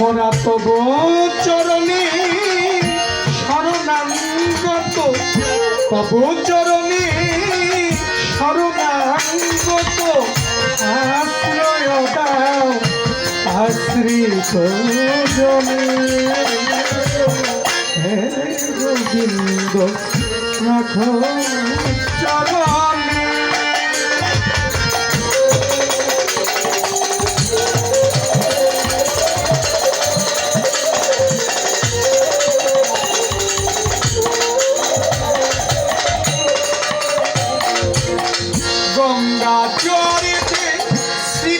মোরা তব চরণে শরণাঙ্গত। তব চরণে শরণাঙ্গত। আশ্রয় দাও আশ্রিত জনে। গোবিন্দ রাখো চরণে।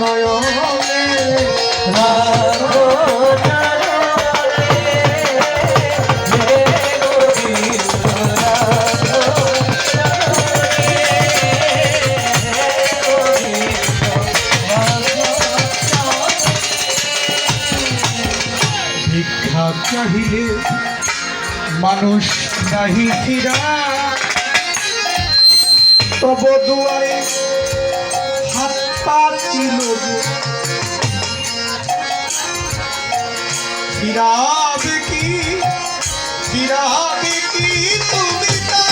নয়নে ভিক্ষা চাহিলে মানুষ নাহি ফিরা। তব দুয়ারে হাত পাতিল ফিরাবে কি ফিরাবে কি তুমি তা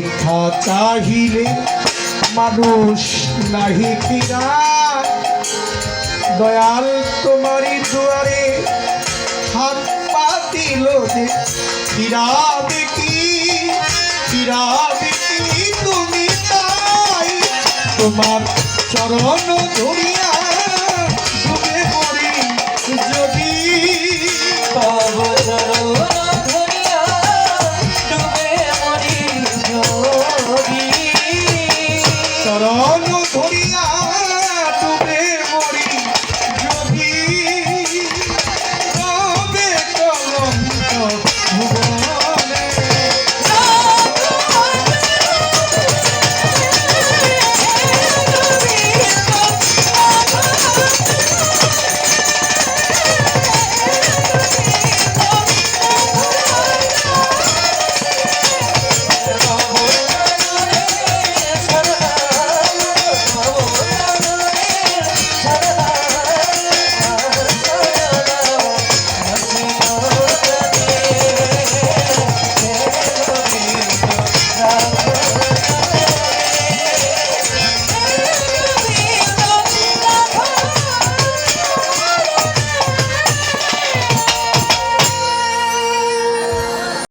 ভিক্ষা চাহিলে মানুষ নাহি ফিরা। দয়াল তোমারই দুয়ারে হাত পাতিল যে ফিরাবে কি? ফিরাবে কি তুমি তাই? তোমার চরণ ধরিয়া